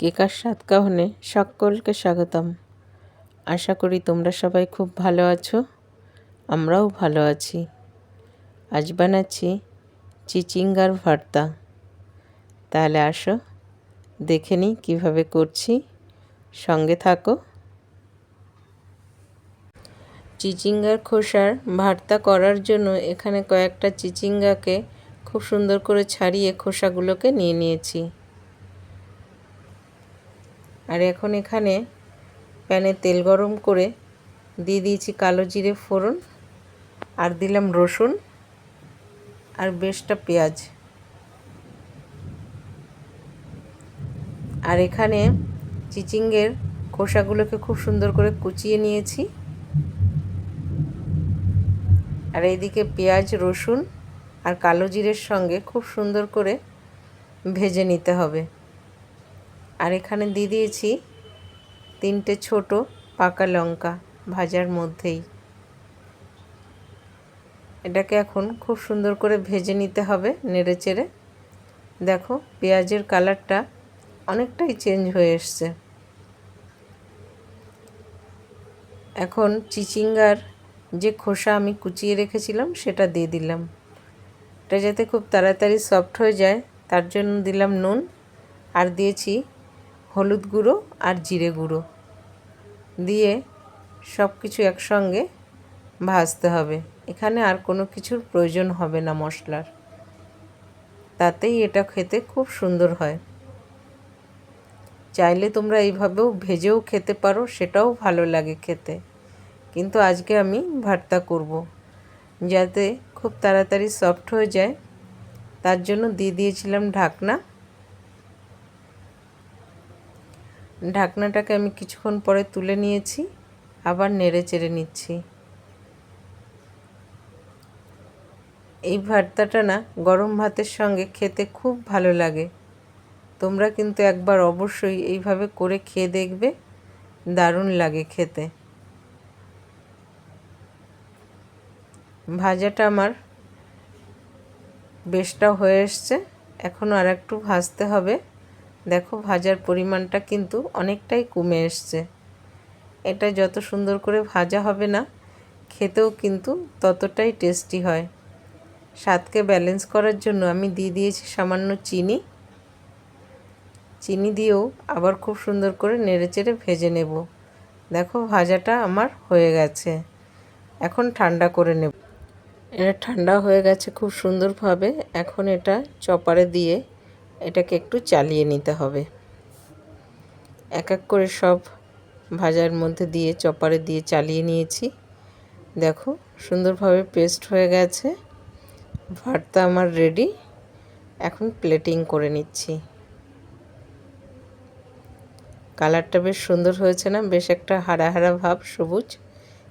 কেকার স্বাদ কাহনে সকলকে স্বাগতম। আশা করি তোমরা সবাই খুব ভালো আছো, আমরাও ভালো আছি। আজ বানাচ্ছি চিচিঙ্গার ভর্তা। তাহলে আসো, দেখে নিই কীভাবে করছি। সঙ্গে থাকো। চিচিঙ্গার খোসার ভর্তা করার জন্য এখানে কয়েকটা চিচিঙ্গাকে খুব সুন্দর করে ছাড়িয়ে খোসাগুলোকে নিয়ে নিয়েছি। আর এখন এখানে প্যানে তেল গরম করে দিয়ে দিয়েছি কালো জিরে ফোড়ন আর দিলাম রসুন আর বেশটা পেঁয়াজ। আর এখানে চিচিঙ্গের খোসাগুলোকে খুব সুন্দর করে কুচিয়ে নিয়েছি। আর এইদিকে পেঁয়াজ, রসুন আর কালো জিরের সঙ্গে খুব সুন্দর করে ভেজে নিতে হবে। আর এখানে দিয়ে দিয়েছি তিনটে ছোট পাকা লঙ্কা ভাজার মধ্যেই। এটাকে এখন খুব সুন্দর করে ভেজে নিতে হবে নেড়ে চেড়ে। দেখো, পেঁয়াজের কালারটা অনেকটাই চেঞ্জ হয়ে এসছে। এখন চিচিঙ্গার যে খোসা আমি কুচিয়ে রেখেছিলাম, সেটা দিয়ে দিলাম। এটা যাতে খুব তাড়াতাড়ি সফট হয়ে যায়, তার জন্য দিলাম নুন আর দিয়েছি হলুদ গুঁড়ো আর জিরে গুঁড়ো দিয়ে সব কিছু একসঙ্গে ভাজতে হবে। এখানে আর কোনো কিছুর প্রয়োজন হবে না মশলার। তাতেই এটা খেতে খুব সুন্দর হয়। চাইলে তোমরা এইভাবেও ভেজেও খেতে পারো, সেটাও ভালো লাগে খেতে। কিন্তু আজকে আমি ভর্তা করব। যাতে খুব তাড়াতাড়ি সফট হয়ে যায়, তার জন্য দিয়ে দিয়েছিলাম ঢাকনা। ঢাকনাটাকে আমি কিছুক্ষণ পরে তুলে নিয়েছি, আবার নেড়ে চেড়ে নিচ্ছি। এই ভর্তাটা না গরম ভাতের সঙ্গে খেতে খুব ভালো লাগে। তোমরা কিন্তু একবার অবশ্যই এইভাবে করে খেয়ে দেখবে, দারুণ লাগে খেতে। ভাজাটা আমার বেশটা হয়ে এসছে এখনও আর একটু ভাজতে হবে। দেখো ভাজার পরিমাণটা কিন্তু অনেকটাই কমে এসছে। এটা যত সুন্দর করে ভাজা হবে না, খেতেও কিন্তু ততটাই টেস্টি হয়। স্বাদকে ব্যালেন্স করার জন্য আমি দিয়ে দিয়েছি সামান্য চিনি। চিনি দিয়েও আবার খুব সুন্দর করে নেড়েচেড়ে ভেজে নেব। দেখো ভাজাটা আমার হয়ে গেছে। এখন ঠান্ডা করে নেব। এটা ঠান্ডা হয়ে গেছে খুব সুন্দরভাবে। এখন এটা চপারে দিয়ে এটাকে একটু চালিয়ে নিতে হবে। এক এক করে সব ভাজার মধ্যে দিয়ে, চপারে দিয়ে চালিয়ে নিয়েছি। দেখো, সুন্দরভাবে পেস্ট হয়ে গেছে। ভর্তা আমার রেডি এখন প্লেটিং করে নিচ্ছি। কালারটা বেশ সুন্দর হয়েছে না? বেশ একটা হারা হারা ভাব, সবুজ।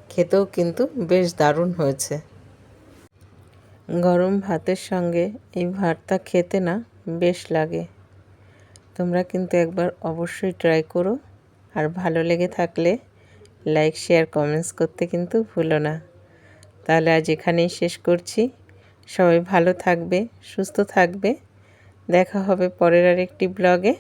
খেতেও কিন্তু বেশ দারুণ হয়েছে। গরম ভাতের সঙ্গে এই ভর্তা খেতে না বেশ লাগে। তোমরা কিন্তু একবার অবশ্যই ট্রাই করো। আর ভালো লেগে থাকলে লাইক শেয়ার কমেন্টস করতে কিন্তু ভুলো না। তাহলে আজ এখানেই শেষ করছি। সবাই ভালো থাকবে, সুস্থ থাকবে। দেখা হবে পরের আর একটি ব্লগে